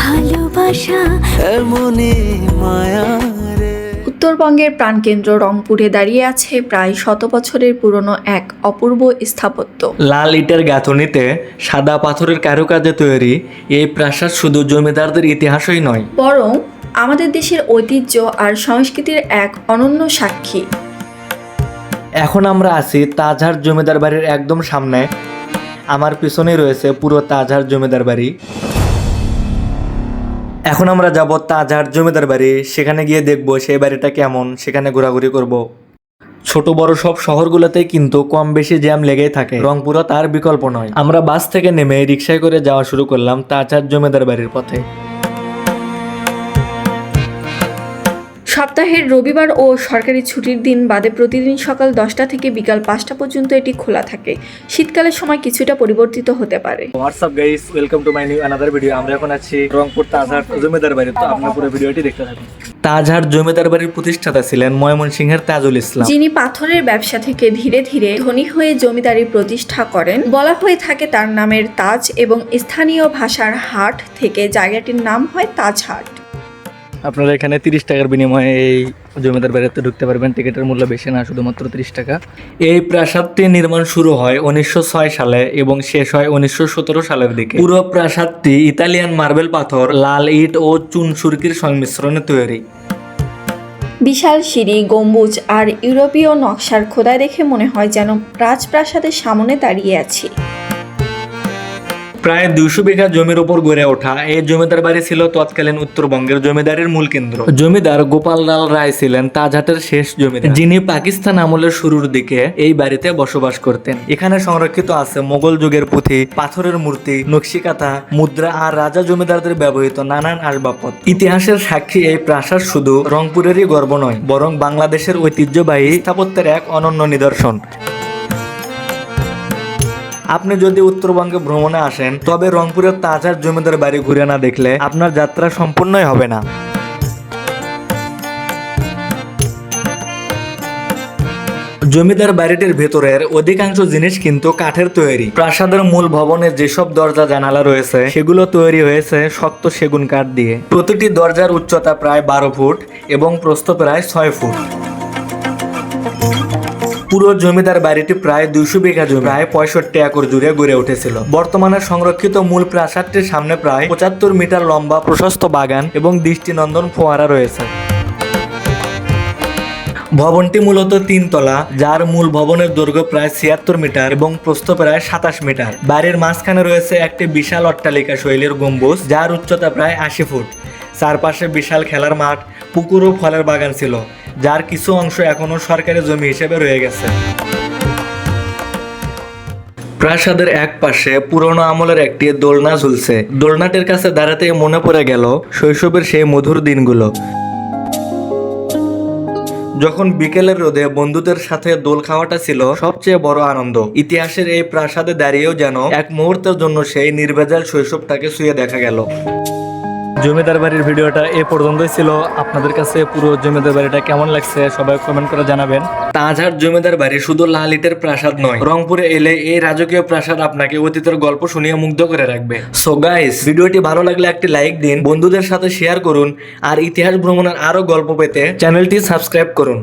ভালোবাসা। মায়া উত্তরবঙ্গের প্রাণকেন্দ্র রংপুরে দাঁড়িয়ে আছে প্রায় শত বছরের পুরনো এক অপূর্ব স্থাপত্য। লাল ইটের গাঁথনিতে সাদা পাথরের কারুকাজে তৈরি এই প্রাসাদ শুধু জমিদারদের ইতিহাসই নয়। বরং আমাদের দেশের ঐতিহ্য আর সংস্কৃতির এক অনন্য সাক্ষী। এখন আমরা আছি তাজহার জমিদার বাড়ির একদম সামনে। আমার পিছনেই রয়েছে পুরো তাজহার জমিদার বাড়ি। এখন আমরা যাব তাজার জমিদার বাড়ি। সেখানে গিয়ে দেখব সেই বাড়িটা কেমন, সেখানে ঘোরাঘুরি করব। ছোট বড় সব শহরগুলোতে কিন্তু কম বেশি জ্যাম লেগেই থাকে। রংপুরও তার বিকল্প নয়। আমরা বাস থেকে নেমে রিক্সায় করে যাওয়া শুরু করলাম তাজার জমিদার বাড়ির পথে। সপ্তাহের রবিবার ও সরকারি ছুটির দিন বাদে প্রতিদিন সকাল দশটা থেকে বিকাল পাঁচটা পর্যন্ত এটি খোলা থাকে। শীতকালের সময় কিছুটা পরিবর্তিত হতে পারে। What's up guys welcome to my new another video আমরা এখন আছি রংপুর তাজহার জমিদার বাড়ি তো আপনার পুরো ভিডিওটি দেখতে থাকুন। তাজহার জমিদার বাড়ির প্রতিষ্ঠাতা ছিলেন ময়মনসিংহের তাজুল ইসলাম। যিনি পাথরের ব্যবসা থেকে ধীরে ধীরে ধনী হয়ে জমিদারি প্রতিষ্ঠা করেন। বলা হয়ে থাকে তার নামের তাজ এবং স্থানীয় ভাষার হাট থেকে জায়গাটির নাম হয় তাজহাট। আপনারা এখানে তিরিশ টাকার বিনিময়ে এই জমিদার বাড়িতে ঢুকতে পারবেন। টিকিটের মূল্য বেশি না, শুধুমাত্র তিরিশ টাকা। এই প্রাসাদটি নির্মাণ শুরু হয় উনিশশো ছয় সালে এবং শেষ হয় উনিশশো সতেরো সালের দিকে। পুরো প্রাসাদটি ইতালিয়ান মার্বেল পাথর, লাল ইট ও চুন সুরকির সংমিশ্রণে তৈরি। বিশাল সিঁড়ি, গম্বুজ আর ইউরোপীয় নকশার খোদাই দেখে মনে হয় যেন রাজপ্রাসাদের সামনে দাঁড়িয়ে আছি। প্রায় দুইশো বিঘা জমির উপর গড়ে ওঠা এই জমিদার বাড়ি ছিল তৎকালীন উত্তরবঙ্গের জমিদারের মূল কেন্দ্র। জমিদার গোপাল লাল রায় ছিলেন তাজহাটের শেষ জমিদার। যিনি পাকিস্তান আমলের শুরুর দিকে এই বাড়িতে বসবাস করতেন। এখানে সংরক্ষিত আছে মোগল যুগের পুঁথি পাথরের মূর্তি নকশিকাথা মুদ্রা আর রাজা জমিদারদের ব্যবহৃত নানান আসবাবপত্র। ইতিহাসের সাক্ষী এই প্রাসাদ শুধু রংপুরেরই গর্ব নয় বরং বাংলাদেশের ঐতিহ্যবাহী স্থাপত্যের এক অনন্য নিদর্শন। আপনি যদি উত্তরবঙ্গে ভ্রমণে আসেন, তবে রংপুরের তাজার জমিদার বাড়ি ঘুরে না দেখলে আপনার যাত্রা সম্পূর্ণই হবে না। জমিদার বাড়িটির ভেতরের অধিকাংশ জিনিস কিন্তু কাঠের তৈরি। প্রাসাদের মূল ভবনে যেসব দরজা জানালা রয়েছে, সেগুলো তৈরি হয়েছে শক্ত সেগুন কাঠ দিয়ে। প্রতিটি দরজার উচ্চতা প্রায় বারো ফুট এবং প্রস্থ প্রায় ছয় ফুট। পুরো জমিদার বাড়িটি প্রায় দুইশো বিঘা জমি। প্রায় পঁয়ষট্টি একর জুড়ে গড়ে উঠেছিল। বর্তমানে সংরক্ষিত মূল প্রাসাদটির সামনে প্রায় পঁচাত্তর মিটার লম্বা প্রশস্ত বাগান এবং দৃষ্টিনন্দন ফোয়ারা রয়েছে। ভবনটি মূলত তিনতলা, যার মূল ভবনের দৈর্ঘ্য প্রায় ছিয়াত্তর মিটার এবং প্রস্থ প্রায় সাতাশ মিটার। বাড়ির মাঝখানে রয়েছে একটি বিশাল অট্টালিকা শৈলীর গম্বুজ, যার উচ্চতা প্রায় আশি ফুট। চারপাশে বিশাল খেলার মাঠ, পুকুর ও ফলের বাগান ছিল। যার কিছু অংশ এখনও সরকারি জমি হিসেবে রয়ে গেছে। প্রাসাদের এক পাশে পুরনো আমলের একটি দোলনা ঝুলছে। দোলনাটির কাছে দাঁড়াতে মনে পড়ে গেল শৈশবের সেই মধুর দিনগুলো। যখন বিকেলের রোদে বন্ধুদের সাথে দোল খাওয়াটা ছিল সবচেয়ে বড় আনন্দ। ইতিহাসের এই প্রাসাদে দাঁড়িয়েও যেন এক মুহূর্তের জন্য সেই নির্ভেজাল শৈশবটাকে শুয়ে দেখা গেল। জমিদার বাড়ির ভিডিওটা এ পর্যন্তই ছিল। আপনাদের কাছে পুরো জমিদার বাড়িটা কেমন লাগছে সবাই কমেন্ট করে জানাবেন। তাজহাট জমিদার বাড়ি শুধু লাল ইটের প্রাসাদ নয়, রংপুরে এলে এই রাজকীয় প্রাসাদ আপনাকে অতীতের গল্প শুনিয়ে মুগ্ধ করে রাখবে। সো গাইস ভিডিওটি ভালো লাগলে একটি লাইক দিন, বন্ধুদের সাথে শেয়ার করুন, আর ইতিহাস ভ্রমণের আরও গল্প পেতে চ্যানেলটি সাবস্ক্রাইব করুন।